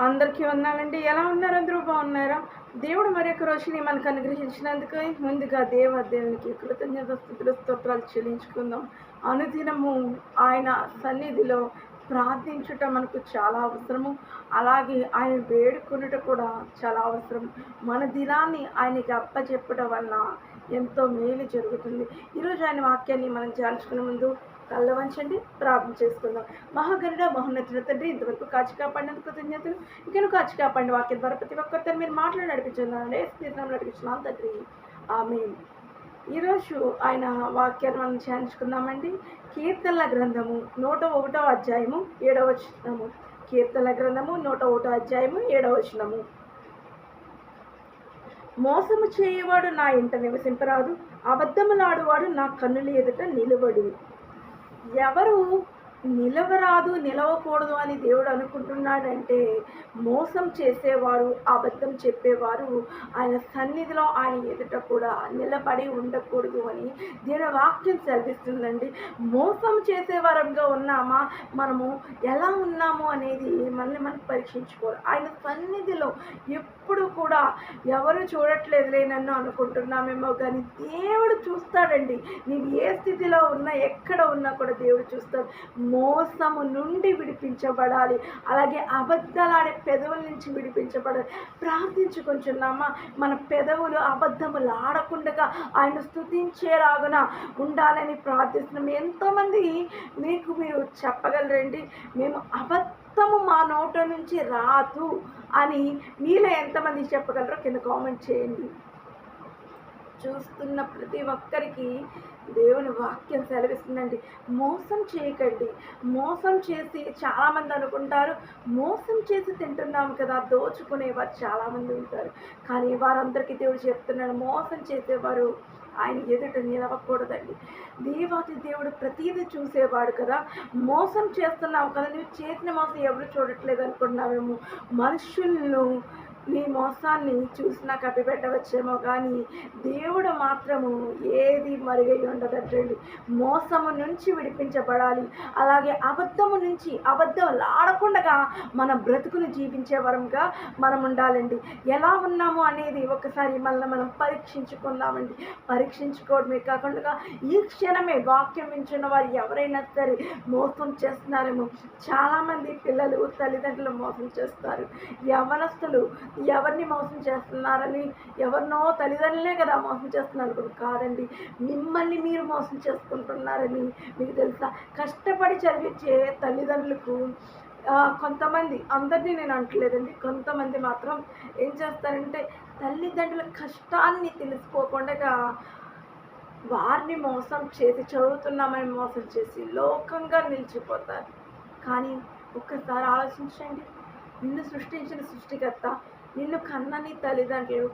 అందరికీ వందాలండి ఎలా ఉన్నారు? అందరూ బాగున్నారా? దేవుడు మరి ఒక రోజుని మనకు అనుగ్రహించినందుకు ముందుగా దేవ దేవునికి కృతజ్ఞత స్థుతుల స్తోత్రాలు చెల్లించుకుందాం. అనుదినము ఆయన సన్నిధిలో ప్రార్థించుట మనకు చాలా అవసరము. అలాగే ఆయన వేడుకొనుట కూడా చాలా అవసరం మన దినాన్ని ఆయనకి అప్పచెప్పడం వల్ల ఎంతో మేలు జరుగుతుంది. ఈరోజు ఆయన వాక్యాన్ని మనం ధ్యానించుకునే ముందు కళ్ళ వంచండి ప్రార్థన చేసుకుందాం. మహాగరుడ మహోన్నతుల తండ్రి ఇంతవరకు కాచి కాపాడినందుకు కృతజ్ఞతలు ఇంకను కాచి కాపాడిన వాక్యం ద్వారా ప్రతి ఒక్కరితో మీరు మాట్లాడి నడిపించున్నారండి స్నేహం నడిపించున్నాం తండ్రి. ఆమె ఈరోజు ఆయన వాక్యాన్ని మనం ధ్యానించుకుందామండి. కీర్తనల గ్రంథము నూట ఒకటో అధ్యాయము ఏడవ వచనము. కీర్తనల గ్రంథము నూట ఒకటో అధ్యాయము ఏడవ వచనము. మోసము చేయవాడు నా ఇంట నివసింపరాదు. అబద్ధములాడువాడు నా కన్నుల ఎదుట నిలబడు. ఎవరు నిలవరాదు నిలవకూడదు అని దేవుడు అనుకుంటున్నాడంటే మోసం చేసేవారు అబద్ధం చెప్పేవారు. ఆయన సన్నిధిలో ఆయన ఎదుట కూడా నిలబడి ఉండకూడదు అని దీని వాక్యం సెలవిస్తుందండి. మోసం చేసేవారంగా ఉన్నామా? మనము ఎలా ఉన్నాము అనేది మనల్ని మనం పరీక్షించుకోవాలి. ఆయన సన్నిధిలో ఎప్పుడు కూడా ఎవరు చూడట్లేదులే నన్ను అనుకుంటున్నామేమో కానీ దేవుడు చూస్తాడండి. నీవు ఏ స్థితిలో ఉన్నా ఎక్కడ ఉన్నా కూడా దేవుడు చూస్తాడు. మోసము నుండి విడిపించబడాలి. అలాగే అబద్ధాలాడే పెదవుల నుంచి విడిపించబడాలి. ప్రార్థించుకుంటున్నామా? మన పెదవులు అబద్ధములు ఆడకుండా ఆయన స్థుతించేలాగున ఉండాలని ప్రార్థిస్తున్నాం. ఎంతోమంది మీకు మీరు చెప్పగలరండి మేము అబద్ధము మా నోట నుంచి రాదు అని. మీలో ఎంతమంది చెప్పగలరో కింద కామెంట్ చేయండి. చూస్తున్న ప్రతి ఒక్కరికి దేవుని వాక్యం సెలవిస్తుందండి. మోసం చేయకండి. మోసం చేసి చాలామంది అనుకుంటారు మోసం చేసి తింటున్నాం కదా దోచుకునేవారు చాలామంది ఉంటారు. కానీ వారందరికీ దేవుడు చెప్తున్నాడు మోసం చేసేవారు ఆయన ఎదుట నిలవకూడదండి. దేవాతి దేవుడు ప్రతీది చూసేవాడు కదా. మోసం చేస్తున్నావు కదా నువ్వు చేసిన మోసం ఎవరు చూడట్లేదు అనుకుంటున్నావేమో? మనుషులను నీ మోసాన్ని చూసినా కప్పిపెట్టవచ్చేమో కానీ దేవుడు మాత్రము ఏది మరుగై ఉండదండి మోసము నుంచి విడిపించబడాలి. అలాగే అబద్ధము నుంచి అబద్ధం ఆడకుండా మన బ్రతుకును జీవించే వరంగా మనం ఉండాలండి. ఎలా ఉన్నాము అనేది ఒకసారి మళ్ళీ మనం పరీక్షించుకుందామండి. పరీక్షించుకోవడమే కాకుండా ఈ క్షణమే వాక్యం వింటున్న వారు ఎవరైనా సరే మోసం చేస్తున్నారేమో. చాలామంది పిల్లలు తల్లిదండ్రులు మోసం చేస్తారు. యవనస్తులు ఎవరిని మోసం చేస్తున్నారని ఎవరినో తల్లిదండ్రులే కదా మోసం చేస్తున్నారు కాదండి మిమ్మల్ని మీరు మోసం చేసుకుంటున్నారని మీకు తెలుసా? కష్టపడి చదివించే తల్లిదండ్రులకు కొంతమంది అందరినీ నేను అంటలేదండి కొంతమంది మాత్రం ఏం చేస్తారంటే తల్లిదండ్రుల కష్టాన్ని తెలుసుకోకుండా వారిని మోసం చేసి చదువుతున్నామని మోసం చేసి లోకంగా నిలిచిపోతారు. కానీ ఒక్కసారి ఆలోచించండి నిన్ను సృష్టించిన సృష్టికర్త నిన్ను కన్నని తల్లిదండ్రులు